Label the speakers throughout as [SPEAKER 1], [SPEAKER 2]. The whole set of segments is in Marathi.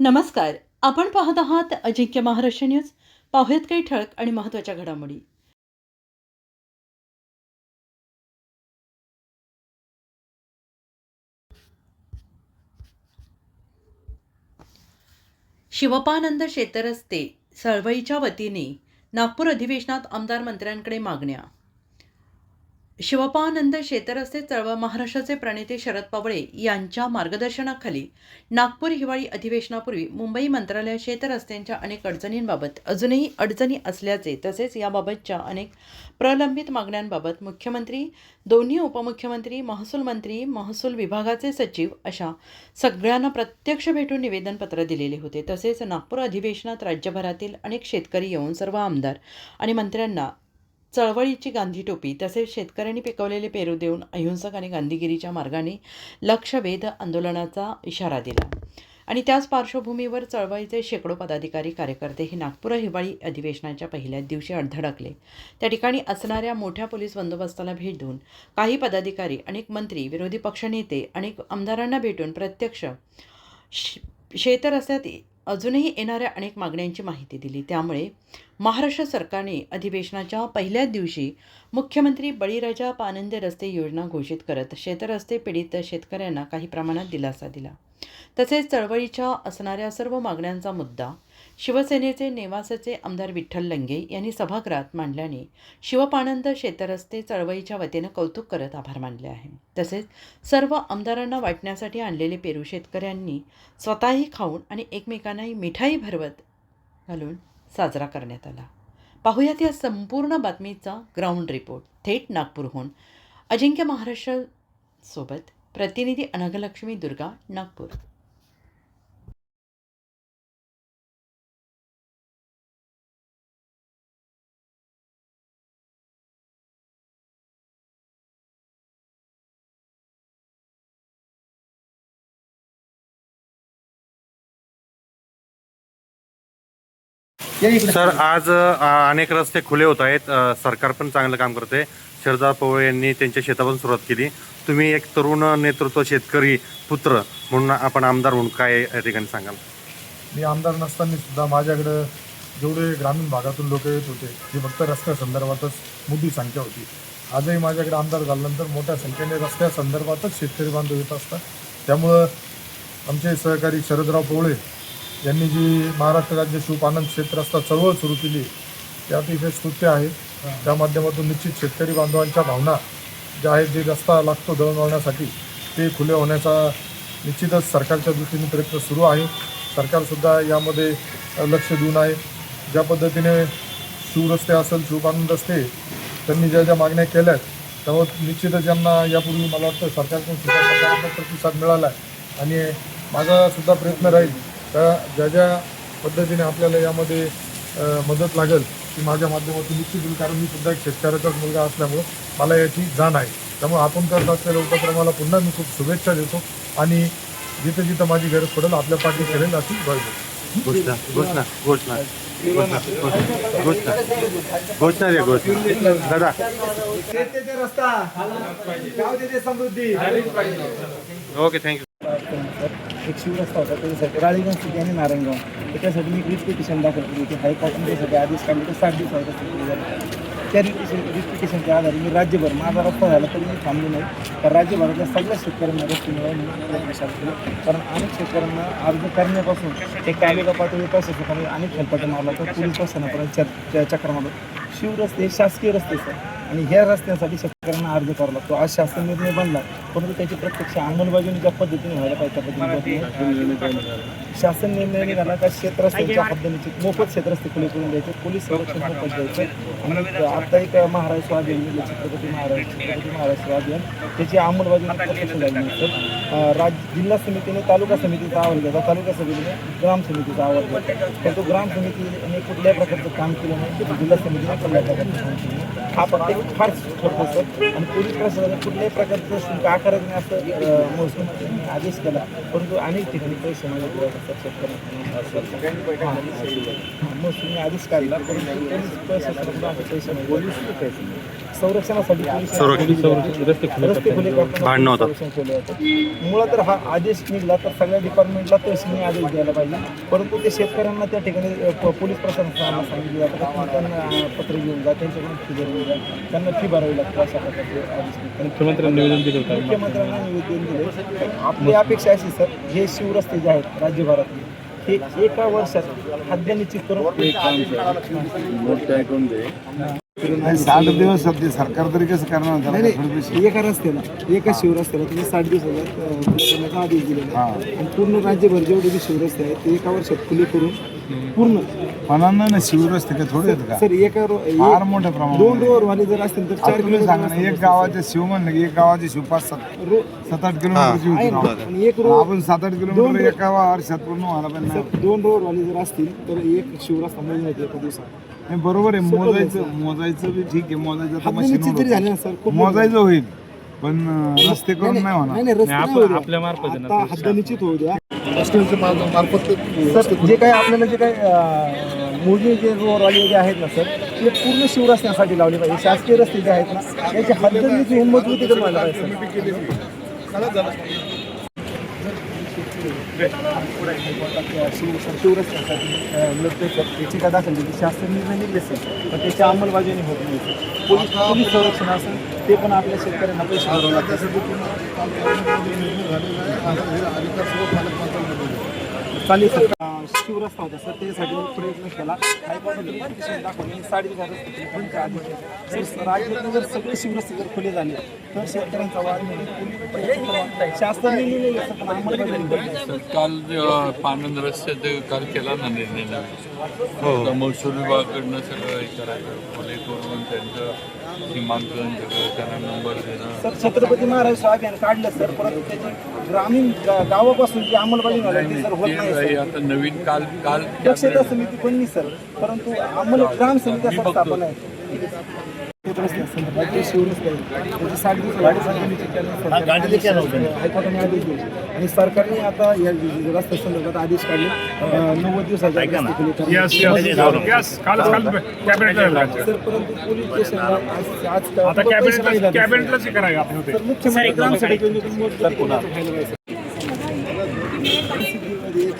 [SPEAKER 1] नमस्कार. आपण पाहत आहात अजिंक्य महाराष्ट्र न्यूज. पाहूयात काही ठळक आणि महत्त्वाच्या घडामोडी. शिवपानंद शेतरस्ते चळवळीच्या वतीने नागपूर अधिवेशनात आमदार मंत्र्यांकडे मागण्या शिवपानंद शेतरस्ते चळवळ महाराष्ट्राचे प्रणेते शरद पवळे यांच्या मार्गदर्शनाखाली नागपूर हिवाळी अधिवेशनापूर्वी मुंबई मंत्रालय शेतरस्त्यांच्या अनेक अडचणींबाबत अजूनही अडचणी असल्याचे तसेच याबाबतच्या अनेक प्रलंबित मागण्यांबाबत मुख्यमंत्री दोन्ही उपमुख्यमंत्री महसूल मंत्री महसूल विभागाचे सचिव अशा सगळ्यांना प्रत्यक्ष भेटून निवेदनपत्र दिलेले होते. तसेच नागपूर अधिवेशनात राज्यभरातील अनेक शेतकरी येऊन सर्व आमदार आणि मंत्र्यांना चळवळीची गांधी टोपी तसेच शेतकऱ्यांनी पिकवलेले पेरू देऊन अहिंसक आणि गांधीगिरीच्या मार्गाने लक्षवेध आंदोलनाचा इशारा दिला. आणि त्याच पार्श्वभूमीवर चळवळीचे शेकडो पदाधिकारी कार्यकर्ते हे नागपूर हिवाळी अधिवेशनाच्या पहिल्याच दिवशी अडधडकले त्या ठिकाणी असणाऱ्या मोठ्या पोलीस बंदोबस्ताला भेट देऊन काही पदाधिकारी अनेक मंत्री विरोधी पक्षनेते अनेक आमदारांना भेटून प्रत्यक्ष शेतरस्त्यात अजूनही येणाऱ्या अनेक मागण्यांची माहिती दिली. त्यामुळे महाराष्ट्र सरकारने अधिवेशनाच्या पहिल्याच दिवशी मुख्यमंत्री बळीराजा पानंदे रस्ते योजना घोषित करत शेतरस्ते पीडित शेतकऱ्यांना काही प्रमाणात दिलासा दिला. तसेच चळवळीच्या असणाऱ्या सर्व मागण्यांचा मुद्दा शिवसेनेचे नेवासाचे आमदार विठ्ठल लंगे यांनी सभागृहात मांडल्याने शिवपानंद शेतरस्ते चळवळीच्या वतीनं कौतुक करत आभार मानले आहे. तसेच सर्व आमदारांना वाटण्यासाठी आणलेले पेरू शेतकऱ्यांनी स्वतःही खाऊन आणि एकमेकांनाही मिठाई भरवत घालून साजरा करण्यात आला. पाहूयात या संपूर्ण बातमीचा ग्राउंड रिपोर्ट. थेट नागपूरहून अजिंक्य महाराष्ट्र सोबत प्रतिनिधी अनघलक्ष्मी दुर्गा नागपूर.
[SPEAKER 2] सर आज अनेक रस्ते खुले होत आहेत. सरकार पण चांगलं काम करते. शरदा पवार यांनी त्यांच्या शेतापासून सुरुवात केली. तुम्ही एक तरुण नेतृत्व शेतकरी पुत्र म्हणून आपण आमदार म्हणून काय या ठिकाणी सांगाल?
[SPEAKER 3] मी आमदार नसताना सुद्धा माझ्याकडं जेवढे ग्रामीण भागातून लोक येत होते ते फक्त रस्त्या संदर्भातच मोठी संख्या होती. आजही माझ्याकडे आमदार झाल्यानंतर मोठ्या संख्येने रस्त्या संदर्भातच शेतकरी बांधव येत असतात. त्यामुळं आमचे सहकारी शरदराव पोवळे यांनी जी महाराष्ट्र राज्य शिवपानंद शेत रस्ता चळवळ सुरू केली ते अतिशय स्तुत्य आहे. त्या माध्यमातून निश्चित शेतकरी बांधवांच्या भावना ज्या आहेत जे रस्ता लागतो दळणवळण्यासाठी ते खुले होण्याचा निश्चितच सरकारच्या दृष्टीने प्रयत्न सुरू आहे. सरकारसुद्धा यामध्ये लक्ष देऊन आहे. ज्या पद्धतीने शिवरस्ते असेल शिवपानंद रस्ते त्यांनी ज्या ज्या मागण्या केल्या आहेत त्यावर निश्चितच यांना यापूर्वी मला वाटतं सरकारकडून सुद्धा सकारात्मक प्रतिसाद मिळाला आहे. आणि माझा सुद्धा प्रयत्न राहील त्या ज्या ज्या पद्धतीने आपल्याला यामध्ये मदत लागेल ती माझ्या माध्यमातून निश्चित होईल. कारण मी सुद्धा एक शेतकऱ्याचाच मुलगा असल्यामुळं मला याची जाण आहे. त्यामुळे आपण करत असलेल्या उपक्रमाला पुन्हा मी खूप शुभेच्छा देतो आणि जिथं जिथं माझी गरज पडेल आपल्या पाठी करेल अशी देतो
[SPEAKER 2] घोषणा घोषणा घोषणा घोषणा घोषणा घोषणा घोषणा द्या घोषणा. दादा.
[SPEAKER 4] शेतीचे रस्ता गाव तिथे समृद्धी.
[SPEAKER 2] Okay thank you.
[SPEAKER 4] एक शिवरस्ता होता त्याच्यासाठी राळेगाव स्थिती आणि नारायणगाव. त्याच्यासाठी मी रिट पिटिशन दाखल केली होती. हायकोर्टाने त्यासाठी आदेश काढले तर सात दिवसाचा केली झाली. त्या रिटिशन रिट पिटिशनच्या आधारे मी राज्यभर माझा रस्ता झाला तरी मी थांबलो नाही. तर राज्यभरातल्या सगळ्या शेतकऱ्यांना रस्ते मिळवून प्रयत्न कारण अनेक शेतकऱ्यांना अर्ज करण्यापासून ते तालुका पातळी प्रशासनाकडे अनेक हेल्पट मारला तर पोलीस प्रशासनापर्यंत चक्र मारलं शिवरस्ते शासकीय रस्ते सर. आणि ह्या रस्त्यासाठी शेतकऱ्यांना अर्ज करावा लागतो. आज शासन निर्णय बनला परंतु त्याची प्रत्यक्ष अंमलबजावणी ज्या पद्धतीने व्हायला पाहिजे त्या पद्धतीने शासन निर्णय निघाला का शेतरस्त्यांच्या हद्दीचे मोफत शेतरस्ते खुले करून द्यायचे पोलीस संरक्षण मोफत द्यायचं. आणि आता एक महाराष्ट्र अभियान निघालं, छत्रपती महाराज छत्रपती महाराष्ट्र अभियान त्याची अंमलबजावणी राज्य जिल्हा समितीने तालुका समितीचा आवाज घेतला तालुका समितीने ग्राम समितीचा आवाज घेतला पण तो ग्राम समितीने कुठल्याही प्रकारचं काम केलं नाही. जिल्हा समितीने कुठल्या प्रकारचं काम केलं नाही. हा फक्त एक फार ठरतो सर आणि पोलीस प्रशासनाने कुठल्याही प्रकारचं शुल्क आकारत नाही असं अं, महसूल आदेश केला. परंतु अनेक ठिकाणी पैसे मागितले जातात शेतकऱ्यांना महसूलने आदेश काढला. परंतु पोलीस प्रशासनाकडून असे पैसे मागितले. संरक्षणासाठी
[SPEAKER 2] संरक्षण-
[SPEAKER 4] रस्ते खुले करताना
[SPEAKER 2] भांडणं होतात.
[SPEAKER 4] संरक्षण केलं जातं मुळात तर हा आदेश निघाला तर सगळ्या डिपार्टमेंटला तहसीलने आदेश द्यायला पाहिजे. परंतु ते शेतकऱ्यांना त्या ठिकाणी अ, प- पोलीस प्रशासनाला सांगितलं जातं. की त्यांना अ, पत्र घेऊन जा त्यांच्याकडून फ़ी भरून जा. त्यांना फ़ी भरावी लागते अशा प्रकारचे आदेश निघतात.
[SPEAKER 5] मुख्यमंत्र्यांनी निवेदन दिलं होतं.
[SPEAKER 4] मुख्यमंत्र्यांना निवेदन दिले आपली अपेक्षा अशी सर हे शिवरस्ते जे आहेत राज्यभरातले हे एका वर्षात हद्द निश्चित करून
[SPEAKER 6] साठ दिवस सरकार तरी कसं करणार
[SPEAKER 4] एका रस्त्याला एका शिवरस्त्याला तुम्ही साठ करण्याचा आदेश दिलेला. आणि पूर्ण राज्यभर जेवढे बी शिवरस्ते आहेत ते एका वर्षात खुले करून पूर्ण
[SPEAKER 6] पणांना ना शिवरस्ते का थोडे आहेत का?
[SPEAKER 4] सर एका रो-
[SPEAKER 6] फार मोठ्या प्रमाणात
[SPEAKER 4] दोन रोवर वाले जर असतील तर चार
[SPEAKER 6] तुम्ही सांगा ना
[SPEAKER 4] किलोमीटर
[SPEAKER 6] एक गावाचे शिव म्हणलं की एक गावाचे शिव पाच सात सात आठ.
[SPEAKER 4] आणि एक रो
[SPEAKER 6] आपण सात आठ किलोमीटर एका वर्षात पूर्ण व्हायला
[SPEAKER 4] सर, दोन रोवर वाले जर असतील तर एक शिवरस्ता येते एका दिवसात.
[SPEAKER 6] नाही, बरोबर आहे. मोजायचं मोजायचं बी ठीक आहे. मोजायचं
[SPEAKER 4] निश्चित झाले ना सर खूप
[SPEAKER 6] मोजायचं होईल पण अं, रस्ते करून नाही होणार.
[SPEAKER 4] नाही रस्ते
[SPEAKER 5] नाही,
[SPEAKER 4] नाही
[SPEAKER 5] आपलं-
[SPEAKER 4] होऊ द्या.
[SPEAKER 5] आपल्या मार्फत
[SPEAKER 4] आता निश्चित होऊ द्या.
[SPEAKER 3] मार्फत
[SPEAKER 4] सर जे काही आपल्याला जे काही अं, मोजणी जे रोडवाले जे आहेत ना सर ते पूर्ण शिवरस्त्यासाठी लावले पाहिजे. शासकीय रस्ते जे आहेत ना याची हद्दनीची मजबूती करून व्हायला पाहिजे सर. शिव शिवरस्त्यासाठी अं, लोक याची काय दाखल की शासन निर्णय निघले असेल पण त्याची अंमलबजावणी होत नाही सर. पोलीस पोलीस संरक्षण असेल ते पण आपल्या शेतकऱ्यांना पैसे भरावे लागतात चालेल सर होता सर त्याच्यासाठी मी प्रयत्न केला. दाखवली. रस्ते खुले पण. सर राज्यातले जर सगळे शिवरस्ते जर खुले झाले तर शेतकऱ्यांचा वाद शासनाने लिहिलेलं पण
[SPEAKER 7] काल पानंद रस्त्यात काल केला ना निर्णय तर महसूल विभागाकडनं सगळं हे करायचं. खुले करून त्यांचं सीमांकन सगळं त्यांना नंबर देणं.
[SPEAKER 4] सर छत्रपती महाराज अभियान काढलं सर परंतु त्याची ग्रामीण गा- गावापासून जी अंमलबजावणी झाली ती सर होत नाही सर.
[SPEAKER 7] आता नवीन काल काल
[SPEAKER 4] दक्षता समिती बनली सर परंतु अंमल ग्राम समित्या स्थापन आहे. हायकोर्टाने आदेश दिले आणि सरकारने आता या रस्त्या संदर्भात आदेश काढले नव्वद दिवसाचा. सर परंतु पोलीस स्टेशनला आज आज आता कॅबिनेटलाच सर मुख्यमंत्री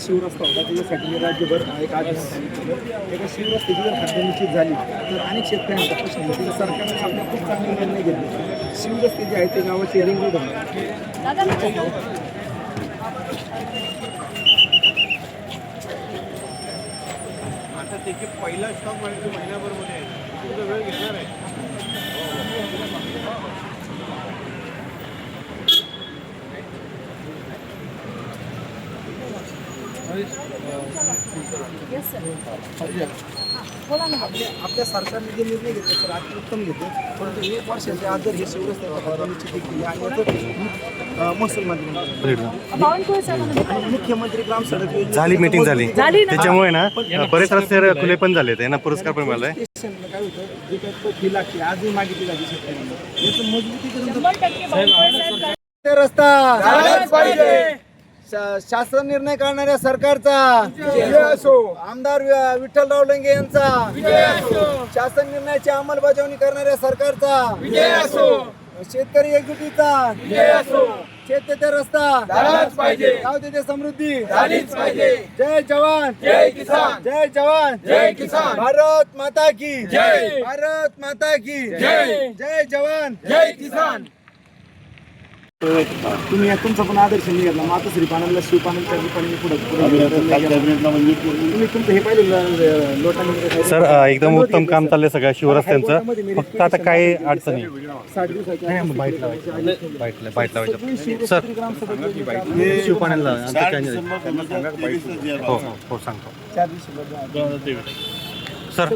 [SPEAKER 4] शिवरस्ता होता त्याच्यासाठी मी राज्यभर एक आदेश दिला. एका शिवरस्त्याची जर हद्द झाली तर अनेक शेतकऱ्यांचा प्रश्न आहे. सरकारने आपल्या खूप चांगले निर्णय घेतले शिवरस्ते जे आहेत ते गावाचे रिंग रोड होते आहे आपल्या सरकारने जे निर्णय घेतले तर अति उत्तम घेतले. परंतु एक वर्षाच्या हे महसूल मंत्री मुख्यमंत्री ग्राम सडक योजनेचं
[SPEAKER 2] झाली मीटिंग झाली? त्याच्यामुळे ना बरेच रस्ते खुले पण झाले त्यांना पुरस्कार पण मिळालाय.
[SPEAKER 4] काय होतं जे काही फी लागते आजही मागितली जाते शेतकऱ्यांना. याचं मजबूतीकरण ते रस्ता! पाहिजे शासन निर्णय करणाऱ्या सरकारचा. असो आमदार वि- विठ्ठलराव लेंगे यांचा. शासन निर्णयाची अंमलबजावणी करणाऱ्या सरकारचा. शेतकरी एकजुटीचा. शेत ते रस्ता. पाहिजे. गाव तेथे समृद्धी. जय जवान. जय किसान. जय जवान. जय किसान. भारत माता की. जय. भारत माता की. जय. जय जवान. जय किसान. तुम्ही तुमचा पण आदर्श निघाला. मातोश्री पाण्याला रूपाने पुढे तुम्ही तुमचं हे पाहिलं लोटांनी
[SPEAKER 2] सर एकदम उत्तम काम चाललंय सगळ्या शिवरस्त्यांचं फक्त आता काही अडचणी
[SPEAKER 4] साठ दिवसाच्या
[SPEAKER 2] बाईट लावायचं बाईट लावायचं सर. आहे. हो हो हो सांगतो.
[SPEAKER 4] चार दिवशी
[SPEAKER 2] सर.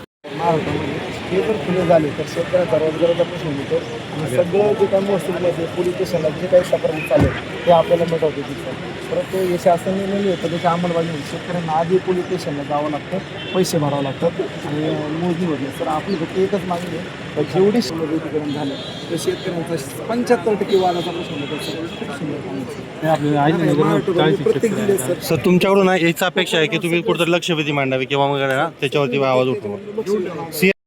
[SPEAKER 4] हे जर खुले झाले तर शेतकऱ्यांचा रोजगाराचा प्रश्न मिळतो आणि सगळं जे काही महसूल आहे पोलीस स्टेशनला जे काही तक्रारी चालेल ते आपल्याला मिटवते तिथं. परंतु हे शासन निर्णय होतं त्याची अंमलबजावणी शेतकऱ्यांना आधी पोलीस स्टेशनला जावं लागतं पैसे भरावं लागतात. आणि मोजणी होते तर आपली फक्त एकच मागणी आहे तर जेवढी शिल्लकीकरण झालं तर शेतकऱ्यांचा पंच्याहत्तर टक्के वादाचा प्रश्न होता
[SPEAKER 2] सर. तुमच्याकडून ना हीच अपेक्षा आहे की तुम्ही कुठेतरी लक्षवेधी मांडावी किंवा मग ना त्याच्यावरती आवाज उठवा.